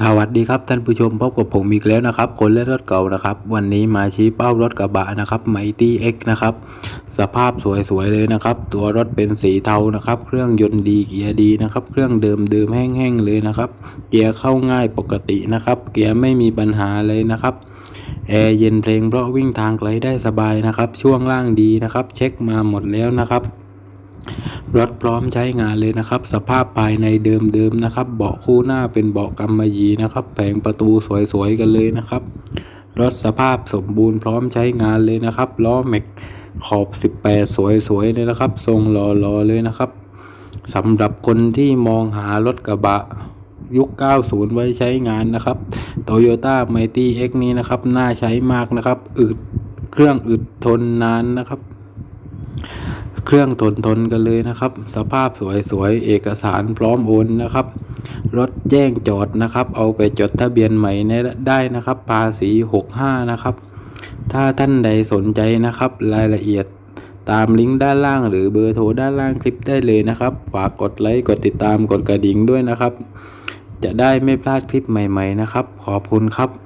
สวัสดีครับท่านผู้ชมพบกับผมอีกแล้วนะครับ คนเล่นรถเก่านะครับ วันนี้มาชี้เป้ารถกระบะนะครับไมตี้เอ็กนะครับ สภาพสวยๆเลยนะครับ ตัวรถเป็นสีเทานะครับ เครื่องยนต์ดีเกียร์ดีนะครับ เครื่องเดิมเดิมแห้งๆเลยนะครับ เกียร์เข้าง่ายปกตินะครับ เกียร์ไม่มีปัญหาเลยนะครับ แอร์เย็นเพลงเพราะวิ่งทางไกลได้สบายนะครับ ช่วงล่างดีนะครับ เช็คมาหมดแล้วนะครับ รถพร้อมใช้งานเลยนะครับ สภาพภายในเดิมๆนะครับ เบาะคู่หน้าเป็นเบาะกำมะหยี่นะครับแผงประตูสวยๆกันเลยนะครับ รถสภาพสมบูรณ์พร้อมใช้งานเลยนะครับล้อแม็กขอบ 18 สวยๆเลยนะครับ ทรงหล่อๆเลยนะครับสำหรับคนที่มองหารถกระบะ ยุค 90 ไว้ใช้งานนะครับ Toyota Mighty X นี้นะครับ น่าใช้มากนะครับ อึดเครื่องอึดทนนานนะครับ เครื่องทนทนกันเลยนะครับ สภาพสวยๆ เอกสารพร้อมโอนนะครับ รถแจ้งจอดนะครับ เอาไปจดทะเบียนใหม่ได้นะครับ ภาษี 65 นะครับ ถ้าท่านใดสนใจนะครับ รายละเอียดตามลิงก์ด้านล่างหรือเบอร์โทรด้านล่างคลิปได้เลยนะครับ ฝากกดไลค์ กดติดตาม กดกระดิ่งด้วยนะครับ จะได้ไม่พลาดคลิปใหม่ๆนะครับ ขอบคุณครับ